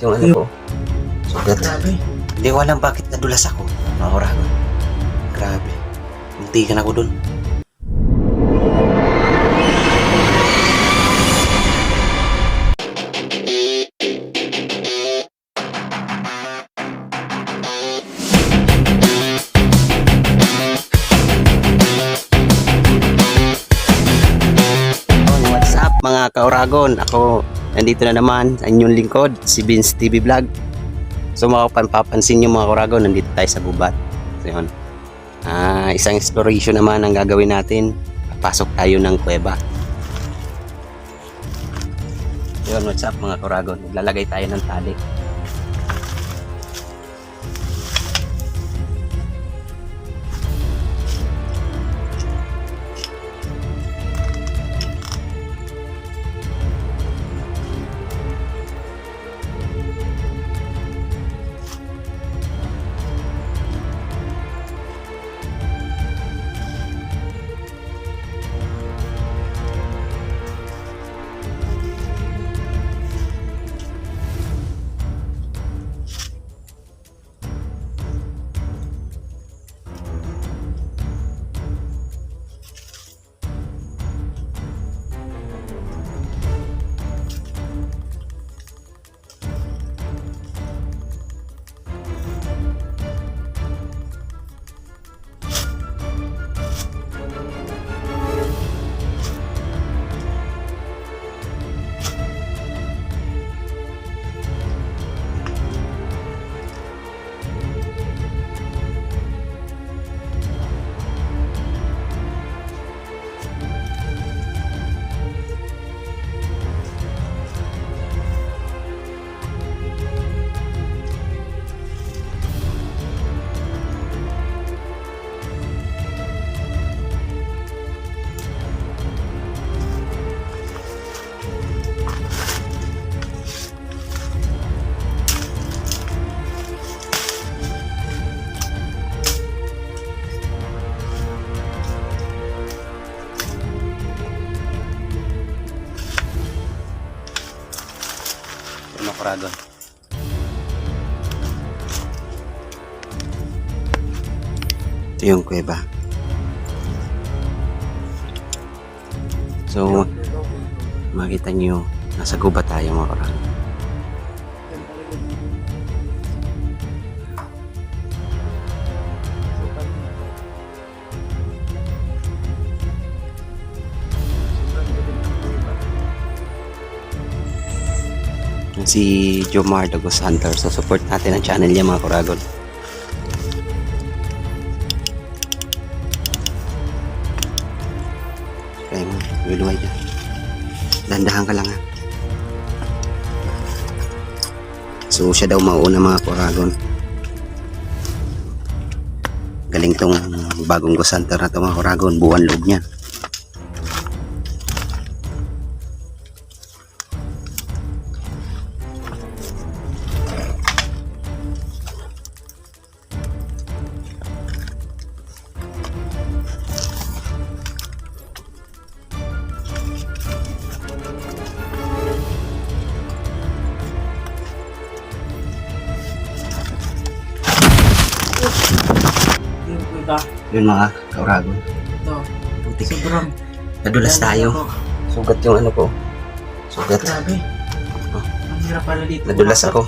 yung ano ko. Sugat. Grabe. Hindi ko alam bakit nadulas ako. Mga oragon. Grabe. Muntikan ako dun. Mga kauragon? Ako nandito na naman sa inyong lingkod, si Vince TV Vlog. So makapanpapansin nyo mga kauragon, nandito tayo sa gubat. So yun. Ah, isang exploration naman ang gagawin natin. Pasok tayo ng kuweba. Yun, what's up mga kauragon? Maglalagay tayo ng tali. Mga kauragon. Ito yung kuweba. So, makita nyo, nasa gubat tayo mga kauragon. Si Jomar Dagos Hunter. So support natin ang channel niya mga Kuragon. Kaya mo, luluway dyan. Dandahan ka lang ha. So siya daw mauuna mga Kuragon. Galing tong bagong Ghost Hunter na to mga Kuragon. Buwan loob niya. Yun mga Kuragon. Ito. Putik. Sobrang. Nadulas tayo. Sugat yung ano ko. Sugat. Grabe. Oh. Ang hirap pala dito. Nadulas ako.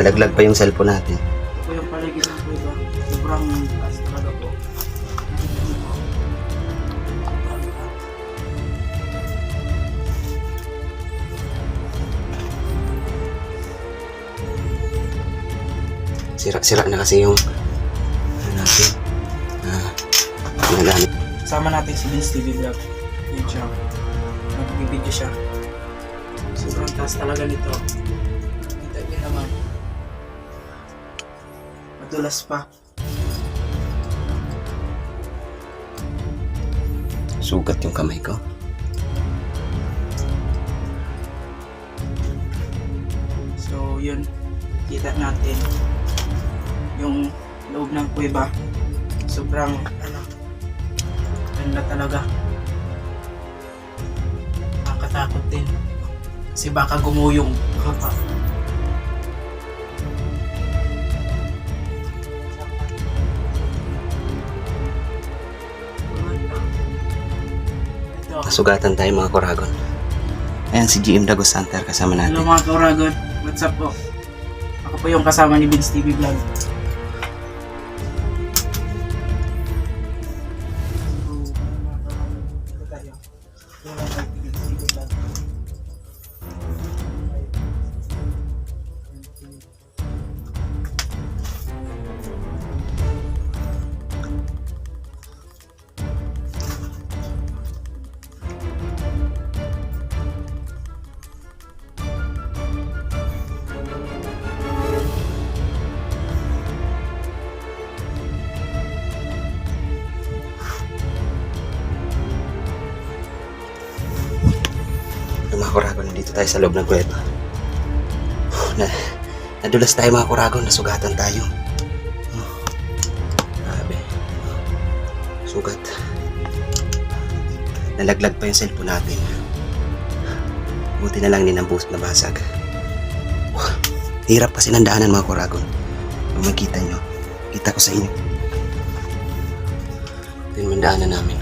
Nalaglag pa yung cellphone natin. Ito yung paligid ng kuba. Sobrang taas talaga po. Sira-sira na kasi yung nagamit. Sama natin si Vince TV Vlog. Yun siya. Nagbibideo siya. Sobrang taas talaga nito. Kita niyo naman. Madulas pa. Sugat yung kamay ko. So, yun. Kita natin yung loob ng kuweba. Sobrang, na talaga. Nakakatakot din. Kasi baka gumuyong. Nasugatan tayo mga Koragon. Ayan si GM Dagos Santer kasama natin. Hello mga Koragon, what's up po? Ako po yung kasama ni Vince TV Vlog. Tayo sa loob ng kuweba. Na, nadulas tayo mga Koragon, nasugatan tayo. Grabe. Sugat. Nalaglag pa yung cellphone natin. Buti na lang boost na basag. Hirap kasi ng daanan mga Koragon. Kung makita nyo, kita ko sa inyo. Ito yung daanan namin.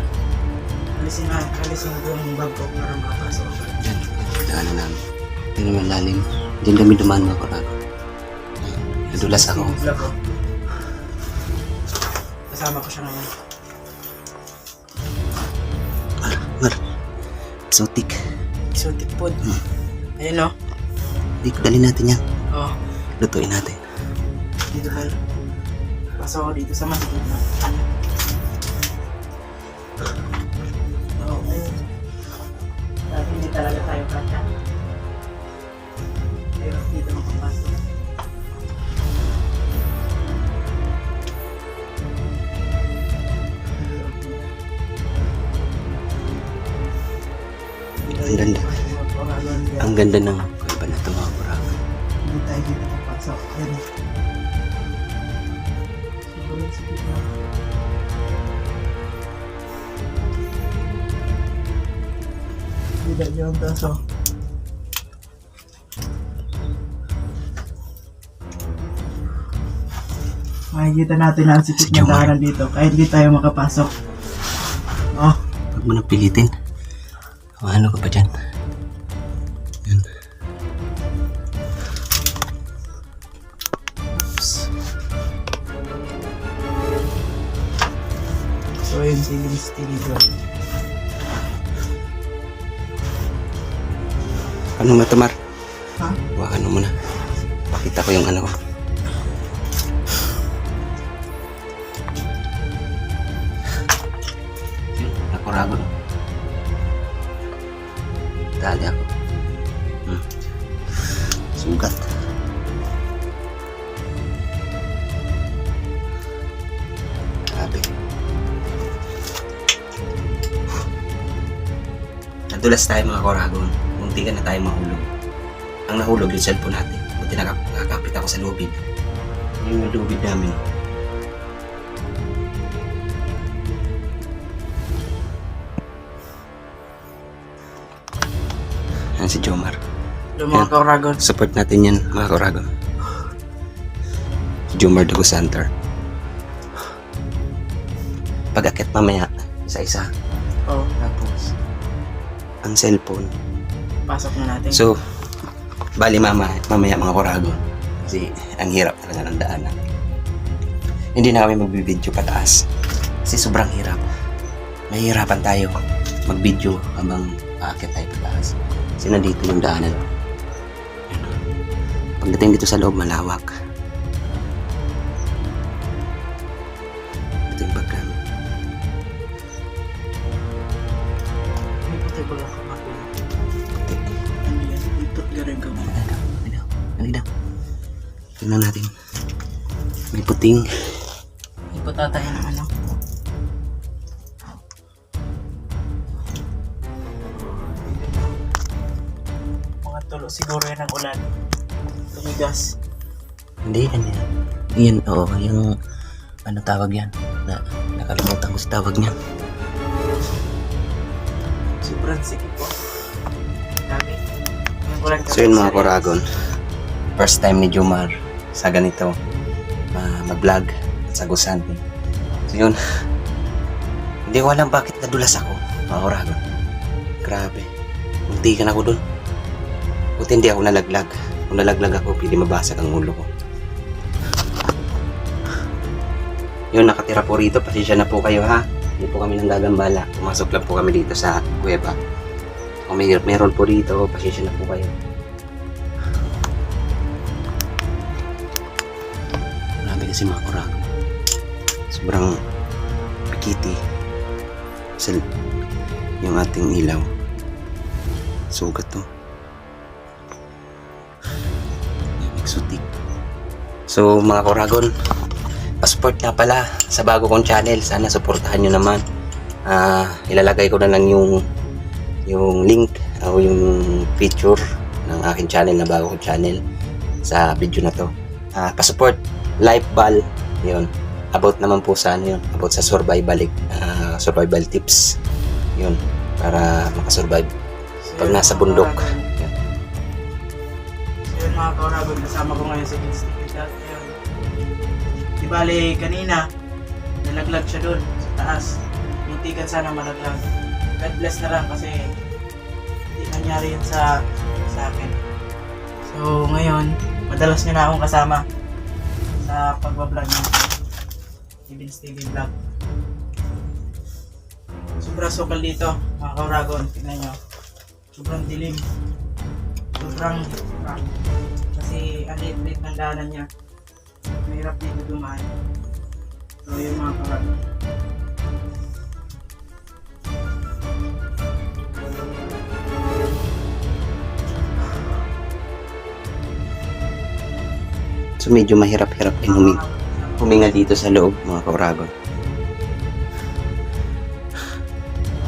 Alisin na, alisin ko yung bag ko para makapasok. Yan, daanan namin. Ito naman lalim. Diyan kami dumaan mga Koragon. Nadulas ako. Ko. Kasama ko siya ngayon. Mar, mar. Exotic. Exotic food. Ayun o. Di, dali natin yan. Oh, Lutuin natin. dito tayo. Pasok ako dito sa masikip na. Dati hindi talaga tayo kaya. Pero dito makapasok. Ang ganda. Ang ganda ng kuweba na ito mga Koragon. Hindi tayo dito papasok. Ayun. Siguro sa Tidak yung taso. Makikita natin ang sikip ng daanan dito kahit hindi tayo makapasok. Oh, Huwag mo na pilitin. Ano ka pa dyan? Yan. so yun si Vince Ano matumar? Ha? Wakan mo muna. Pakita ko yung ano ko. Ako rago. Dali ako. Hmm. Sugat. Grabe. Nadulas tayo mga koragon. Munti ka na tayo mahulog. Ang nahulog yung cellphone natin. Buti nakap nakakapit ako sa lubid. Yung lubid namin. Yan si Jomar. Yung mga kauragon. Support natin yan mga koragon. Si Jomar Dago Center. Pag akit mamaya, isa-isa. Oh, Tapos, ang cellphone. Pasok na natin. So, bali mama, mamaya mga koragon. Kasi ang hirap talaga ng daanan. Hindi na kami magbibideo pataas. Kasi sobrang hirap. Mahihirapan tayo mag-video habang aakit tayo pataas. Kasi nandito yung daanan. Yan. Pagdating dito sa loob, malawak. Tingnan natin. May puting. Ata yan ng ano. Mga tulo siguro yan ng ulan. Tumigas. Hindi, ano yan? Yan, oo, yung ano tawag yan? Na, nakalimutan ko sa tawag niyan. Sobrang sikip po. So yun mga koragon, first time ni Jomar sa ganito, uh, mag-vlog at sa Gusante. So yun, hindi ko alam bakit nadulas ako, mga koragon. Grabe. Muntikan ako dun. Buti hindi ako nalaglag. Kung nalaglag ako, pili mabasag ang ulo ko. Yun, nakatira po rito. Pasensya na po kayo ha. Hindi po kami nang gagambala. Pumasok lang po kami dito sa kuweba. Kung may, meron po rito, pasensya na po kayo. Kasi mga kurag. Sobrang pikiti. Sa yung ating ilaw. Sugat to. Exotic. So mga kuragon, pa-support nga pala sa bago kong channel. Sana suportahan nyo naman. Ah, ilalagay ko na lang yung yung link o yung picture ng aking channel na bago kong channel sa video na to. Ah, pa-support life ball yun. About naman po sa ano yun, about sa survival ah, survival tips. Yun, para makasurvive. Pag yun, nasa bundok. Yan. So yun mga kauragon, kasama ko ngayon sa Kids. Ayun. Di bale, kanina, nalaglag siya doon sa taas. Muntikan sana malaglag. God bless na lang kasi hindi nangyari yun sa sa akin. So ngayon, madalas niya na akong kasama sa pagbablog niya. Evans TV Vlog. Sobrang sukal dito, mga kauragon. Tignan nyo. Sobrang dilim. Sobrang ah, kasi ang liit-liit ng daanan niya. Mahirap dito dumaan. So yung mga kauragon. So medyo mahirap-hirap din huminga, huminga dito sa loob mga kauragon.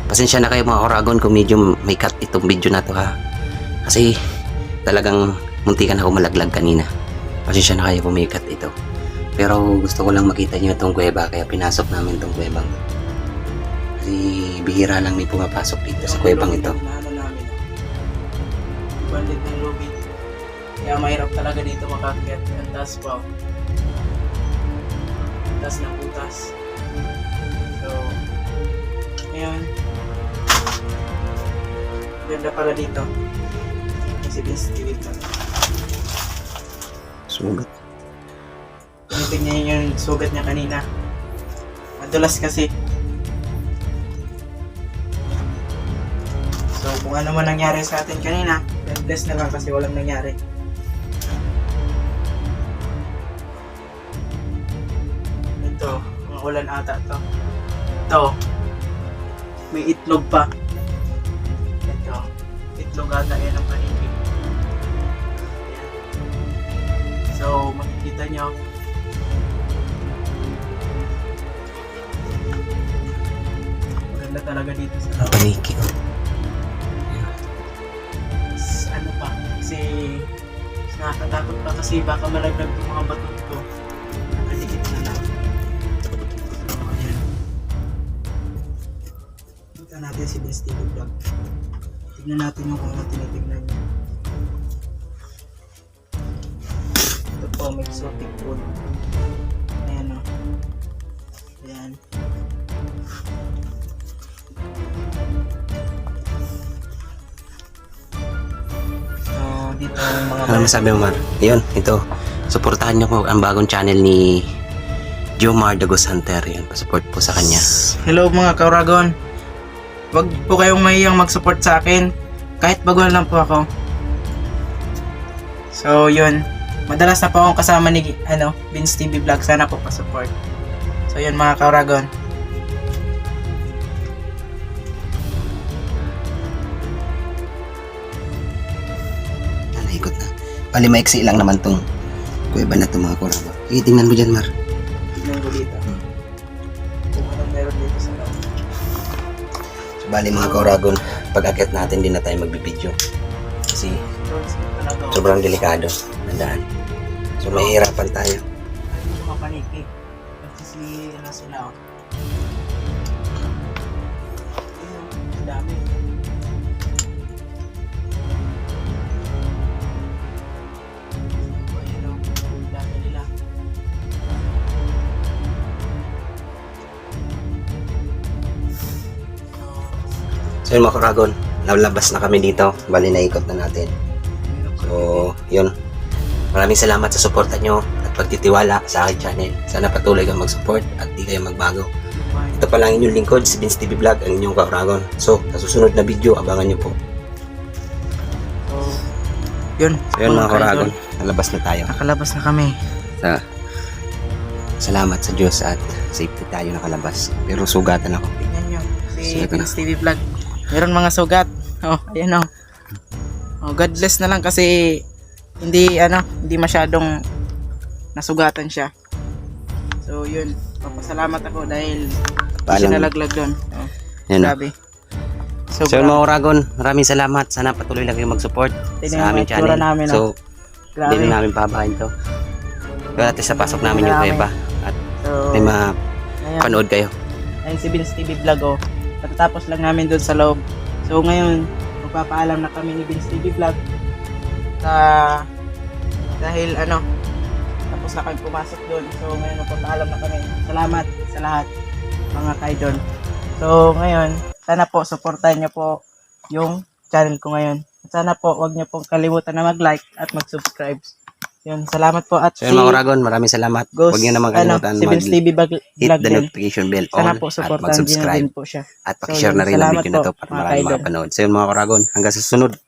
Pasensya na kayo mga kauragon kung medyo may cut itong video na to ha. Kasi talagang muntikan ako malaglag kanina. Pasensya na kayo kung may cut ito. Pero gusto ko lang makita nyo itong kuweba kaya pinasok namin itong kuwebang. Kasi bihira lang may pumapasok dito sa kuwebang ito. Kaya mahirap talaga dito makakyat. Ang taas pa. Ang taas ng butas. So, ngayon, ganda pala dito. Kasi TV pa. Sugat. Tinitignan niyo yung sugat niya kanina. Madulas kasi. So, kung ano man nangyari sa atin kanina, bless na lang kasi walang nangyari. Ulan ata to. Ito, may itlog pa. Ito, itlog ata yan ang panigid. Ayan. So, makikita nyo, maganda talaga dito sa Paniki. oh. S- ano pa, kasi nakakatakot pa kasi baka malaglag yung mga bato ko. Natin si TV Vlog. Tignan natin yung kung ano tinitignan niya. Ito po, may exotic food. Ayan o. Ayan. So, dito yung mga Ano masabi mo, Mar? Yun, ito. Suportahan niyo po ang bagong channel ni Jomar Dagos Hunter. Yan, pasupport po sa kanya. Hello mga kauragon. Huwag po kayong mahiyang mag-support sa akin. Kahit baguhan lang po ako. So, yun. Madalas na po akong kasama ni ano, Vince TV Vlog. Sana po pa-support. So, yun mga kauragon. Ikot na. Bali, maiksi lang naman tong kuweba na to mga kuraba. Sige, tingnan mo dyan, Mar. Bali mga kauragon, pag akyat natin, din na tayo magbibideo. Kasi sobrang delikado. Tandaan. So, mahihirapan tayo. Ano yung mga paniki? Nagsisi na sila. oh. So, yun mga kauragon, nalabas na kami dito. Bali, naikot na natin. So, yun. Maraming salamat sa suporta nyo at pagtitiwala sa aking channel. Sana patuloy kang mag-support at di kayo magbago. Ito pa lang inyong lingkod, si Vince TV Vlog, ang inyong kauragon. So, sa susunod na video, abangan nyo po. Yun. So, yun mga kauragon, nalabas na tayo. Nakalabas na kami. Sa, salamat sa Diyos at safety tayo nakalabas. Pero sugatan ako. Tingnan nyo. Si na. Vince TV Vlog. Meron mga sugat. Oh, ayan oh. Oh, God bless na lang kasi hindi ano, hindi masyadong nasugatan siya. So, yun. Papasalamat ako dahil hindi siya Paalam. nalaglag doon. Oh, Yan o. grabe. So, yun mga kauragon, maraming salamat. Sana patuloy lang kayo mag-support sa mo aming channel. namin, so, grabe. hindi na namin pabahain to. Pero at least napasok namin yung kuweba at So, may mapanood kayo. Ayun si Vince TV Vlog oh. Katatapos lang namin doon sa loob. So ngayon, magpapaalam na kami ni Vince TV Vlog sa dahil ano, tapos na kami pumasok doon. So ngayon magpapaalam na kami. Salamat sa lahat mga kaidol. So ngayon, sana po supportahan niyo po yung channel ko ngayon. At sana po wag niyo pong kalimutan na mag-like at mag-subscribe. Yun, salamat po at So yun mga kauragon, maraming salamat. Ghost, Huwag niyo naman ano, kalimutan si TV mag-hit Vlog the notification bell po at mag-subscribe po siya. at pakishare yun, na rin ang video na po, to para maraming makapanood. So yun mga kauragon, hanggang sa susunod,